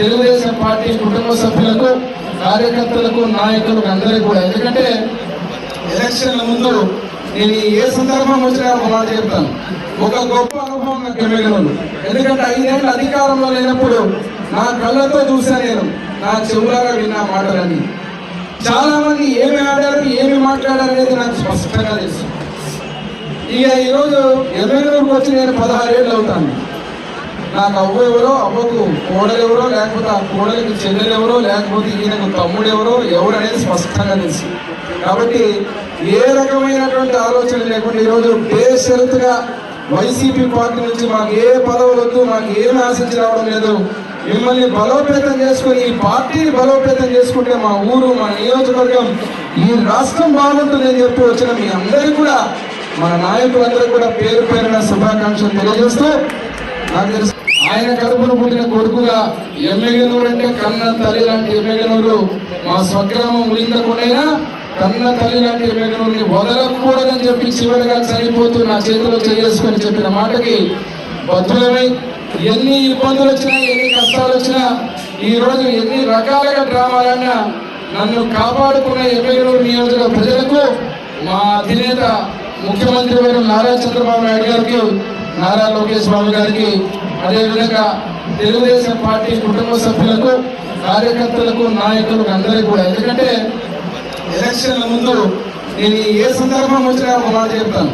Telugu Desam party కుటుంబ సభ్యులకు కార్యకర్తలకు నాయకులకు అందరికీ కూడా. ఎందుకంటే ఎలక్షన్ల ముందు నేను ఏ సందర్భం వచ్చినా ఒక మాట చెప్తాను. ఒక గొప్ప అనుభవం నాకు ఎమ్మెల్యేలు ఎందుకంటే ఐదేళ్ళు అధికారంలో లేనప్పుడు నా కళ్ళతో చూసా నేను నా చెవులారా విన్నా మాటలని చాలా మంది ఏమి ఆడారు ఏమి మాట్లాడారు అనేది నాకు స్పష్టంగా తెలుసు. ఇక ఈరోజు ఎమ్మెల్యేలకు వచ్చి నేను పదహారేళ్ళు అవుతాను. నాకు అవ్వ ఎవరో అవ్వకు కోడలు ఎవరో లేకపోతే ఆ కోడలికి చెల్లెలు ఎవరో లేకపోతే ఈయనకు తమ్ముడు ఎవరో ఎవరు అనేది స్పష్టంగా తెలుసు. కాబట్టి ఏ రకమైనటువంటి ఆలోచన లేకుండా ఈరోజు బేషరతుగా వైసీపీ పార్టీ నుంచి మాకు ఏ పదవులు వద్దు మాకు ఏమి ఆశించి రావడం లేదు. మిమ్మల్ని బలోపేతం చేసుకుని ఈ పార్టీని బలోపేతం చేసుకుంటే మా ఊరు మా నియోజకవర్గం ఈ రాష్ట్రం బాగుంటుందని చెప్పి వచ్చిన మీ అందరికీ కూడా మన నాయకులందరూ కూడా పేరు పేరున శుభాకాంక్షలు తెలియజేస్తూ నాకు తెలుసు ఆయన కడుపును పుట్టిన కొడుకుగా ఎమ్మెగనూరు అంటే కన్న తల్లి లాంటి ఎమ్మెగనూరు మా స్వగ్రామం ఉలిందకుండైనా కన్న తల్లి లాంటి ఎమ్మెగనూరుని వదలకూడదని చెప్పి చివరిగా చనిపోతూ నా చేతిలో చేసుకొని చెప్పిన మాటకి బద్దులమై ఎన్ని ఇబ్బందులు వచ్చినా ఎన్ని కష్టాలు వచ్చినా ఈ రోజు ఎన్ని రకాలుగా డ్రామాలన్నా నన్ను కాపాడుకున్న ఎమ్మెగనూరు నియోజక ప్రజలకు మా అధినేత ముఖ్యమంత్రి గారు నారా చంద్రబాబు నాయుడు గారికి నారా లోకేష్ బాబు గారికి అదేవిధంగా తెలుగుదేశం పార్టీ కుటుంబ సభ్యులకు కార్యకర్తలకు నాయకులకు అందరికీ కూడా. ఎందుకంటే ఎలక్షన్ల ముందు నేను ఏ సందర్భం వచ్చినా ఒక మాట చెప్తాను.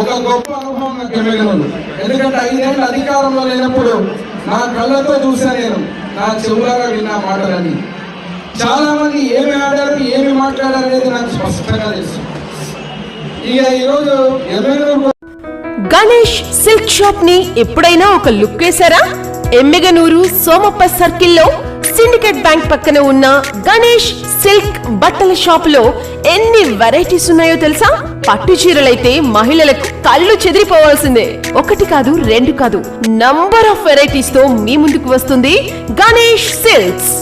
ఒక గొప్ప అనుభవం నాకు ఎమ్మెల్యేలు ఎందుకంటే ఐదేళ్ళు అధికారంలో లేనప్పుడు నా కళ్ళతో చూసా నేను నా చెవులారా విన్నా మాటలని చాలా మంది ఏమి ఆడారు ఏమి మాట్లాడారు అనేది నాకు స్పష్టంగా తెలుసు. ఇక ఈరోజు ఎమ్మెల్యేలు గణేష్ సిల్క్ షాప్ని ఎప్పుడైనా ఒక లుక్ వేసారా ఎమ్మెగనూరు సోమప్ప సర్కిల్లో సిండికేట్ బ్యాంక్ పక్కన ఉన్న గణేష్ సిల్క్ బట్టల షాప్లో ఎన్ని వెరైటీస్ ఉన్నాయో తెలుసా? పట్టు చీరలైతే మహిళలకు కళ్ళు చెదిరిపోవాల్సిందే. ఒకటి కాదు రెండు కాదు నంబర్ ఆఫ్ వెరైటీస్తో మీ ముందుకు వస్తుంది గణేష్ సిల్క్స్.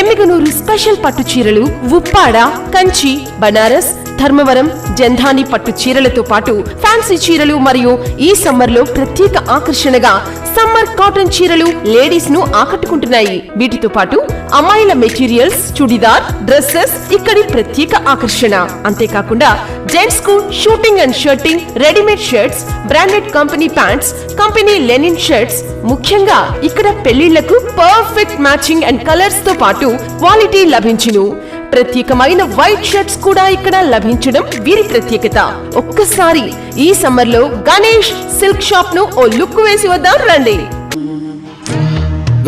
ఎమ్మిగనూరు స్పెషల్ పట్టు చీరలు ఉప్పాడ కంచి బనారస్ ధర్మవరం జంధాని పట్టు చీరలతో పాటు ఫ్యాన్సీ చీరలు మరియు ఈ సమ్మర్లో ప్రత్యేక ఆకర్షణగా సమ్మర్ కాటన్ చీరలు లేడీస్ను ఆకట్టుకుంటున్నాయి. వీటితో పాటు అమ్మాయిల మెటీరియల్స్ చుడిదార్ డ్రెస్సెస్ ఇక్కడి ప్రత్యేక ఆకర్షణ. అంతేకాకుండా జెంట్స్కు shooting and shirting readymade shirts branded company pants company linen shirts. ముఖ్యంగా ఇక్కడ పెళ్ళిళ్ళకు పర్ఫెక్ట్ మ్యాచింగ్ అండ్ కలర్స్తో పాటు క్వాలిటీ లభించును. ప్రత్యేకమైన వైట్ షర్ట్స్ కూడా ఇక్కడ లభించడం వీరి ప్రత్యేకత. ఒక్కసారి ఈ సమ్మర్లో గణేష్ సిల్క్ షాప్ను ఓ లుక్ వేసి వద్దాం రండి.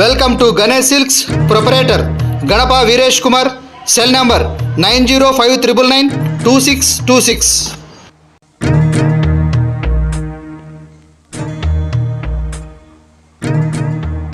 Welcome to Ganesh silks proprietor Ganapa Veeresh Kumar cell number nine zero five triple nine two six two six.